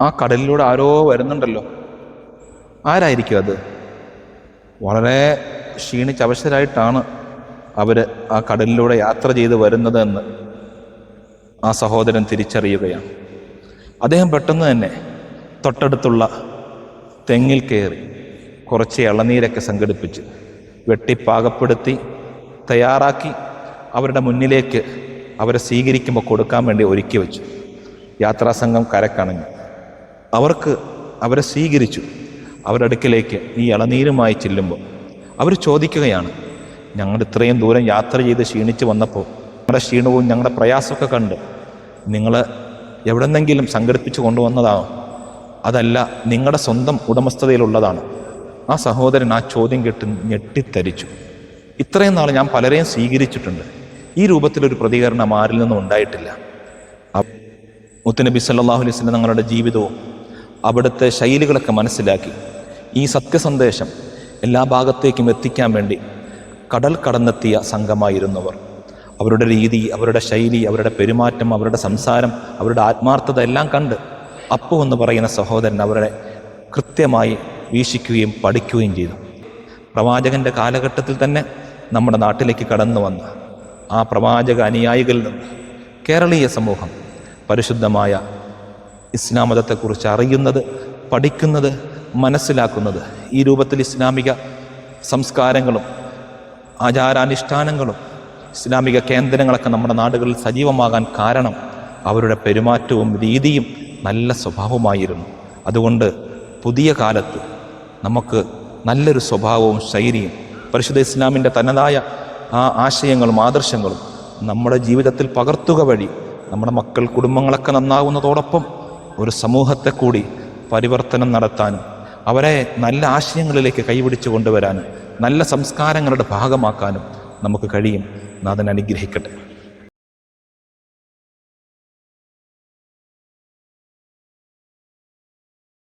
ആ കടലിലൂടെ ആരോ വരുന്നുണ്ടല്ലോ. ആരായിരിക്കും അത്? വളരെ ക്ഷീണിച്ച് അവശരായിട്ടാണ് അവർ ആ കടലിലൂടെ യാത്ര ചെയ്ത് വരുന്നതെന്ന് ആ സഹോദരൻ തിരിച്ചറിയുകയാണ്. അദ്ദേഹം പെട്ടെന്ന് തന്നെ തൊട്ടടുത്തുള്ള തെങ്ങിൽ കയറി കുറച്ച് ഇളനീരൊക്കെ സംഘടിപ്പിച്ച് വെട്ടിപ്പാകപ്പെടുത്തി തയ്യാറാക്കി അവരുടെ മുന്നിലേക്ക് അവരെ സ്വീകരിക്കുമ്പോൾ കൊടുക്കാൻ വേണ്ടി ഒരുക്കി വെച്ചു. യാത്രാസംഘം കരക്കണഞ്ഞു. അവർക്ക് അവരെ സ്വീകരിച്ചു. അവരടുക്കിലേക്ക് ഈ ഇളനീരുമായി ചെല്ലുമ്പോൾ അവർ ചോദിക്കുകയാണ് ഞങ്ങൾ ഇത്രയും ദൂരം യാത്ര ചെയ്ത് ക്ഷീണിച്ച് വന്നപ്പോൾ ഞങ്ങളുടെ ക്ഷീണവും ഞങ്ങളുടെ പ്രയാസമൊക്കെ കണ്ട് നിങ്ങൾ എവിടെന്നെങ്കിലും സംഘടിപ്പിച്ച് കൊണ്ടുവന്നതാണോ? അതല്ല നിങ്ങളുടെ സ്വന്തം ഉടമസ്ഥതയിലുള്ളതാണ്. ആ സഹോദരൻ ആ ചോദ്യം കേട്ട് ഞെട്ടിത്തരിച്ചു. ഇത്രയും നാൾ ഞാൻ പലരെയും സ്വീകരിച്ചിട്ടുണ്ട്. ഈ രൂപത്തിലൊരു പ്രതികരണം ആരിൽ നിന്നും ഉണ്ടായിട്ടില്ല. മുത്തനബി സല്ലാഹുലിസ്ലം അലൈഹി തങ്ങളുടെ ജീവിതവും അവിടുത്തെ ശൈലികളൊക്കെ മനസ്സിലാക്കി. ഈ സത്യസന്ദേശം എല്ലാ ഭാഗത്തേക്കും എത്തിക്കാൻ വേണ്ടി കടൽ കടന്നെത്തിയ സംഘമായിരുന്നവർ. അവരുടെ രീതി അവരുടെ ശൈലി അവരുടെ പെരുമാറ്റം അവരുടെ സംസാരം അവരുടെ ആത്മാർത്ഥത എല്ലാം കണ്ട് അപ്പു എന്ന് പറയുന്ന സഹോദരൻ അവരുടെ കൃത്യമായി വീക്ഷിക്കുകയും പഠിക്കുകയും ചെയ്തു. പ്രവാചകന്റെ കാലഘട്ടത്തിൽ തന്നെ നമ്മുടെ നാട്ടിലേക്ക് കടന്നു വന്ന ആ പ്രവാചക അനുയായികളിൽ നിന്ന് കേരളീയ സമൂഹം പരിശുദ്ധമായ ഇസ്ലാം മതത്തെക്കുറിച്ച് അറിയുന്നത് പഠിക്കുന്നത് മനസ്സിലാക്കുന്നത്. ഈ രൂപത്തിൽ ഇസ്ലാമിക സംസ്കാരങ്ങളും ആചാരാനുഷ്ഠാനങ്ങളും ഇസ്ലാമിക കേന്ദ്രങ്ങളൊക്കെ നമ്മുടെ നാടുകളിൽ സജീവമാകാൻ കാരണം അവരുടെ പെരുമാറ്റവും രീതിയും നല്ല സ്വഭാവമായിരുന്നു. അതുകൊണ്ട് പുതിയ കാലത്ത് നമുക്ക് നല്ലൊരു സ്വഭാവവും ശൈലിയും പരിശുദ്ധ ഇസ്ലാമിന്റെ തനതായ ആ ആശയങ്ങളും ആദർശങ്ങളും നമ്മുടെ ജീവിതത്തിൽ പകർത്തുക വഴി നമ്മുടെ മക്കൾ കുടുംബങ്ങളൊക്കെ നന്നാവുന്നതോടൊപ്പം ഒരു സമൂഹത്തെ കൂടി പരിവർത്തനം നടത്താനും അവരെ നല്ല ആശയങ്ങളിലേക്ക് കൈപിടിച്ചു കൊണ്ടുവരാനും നല്ല സംസ്കാരങ്ങളുടെ ഭാഗമാക്കാനും നമുക്ക് കഴിയും. നാഥൻ അനുഗ്രഹിക്കട്ടെ.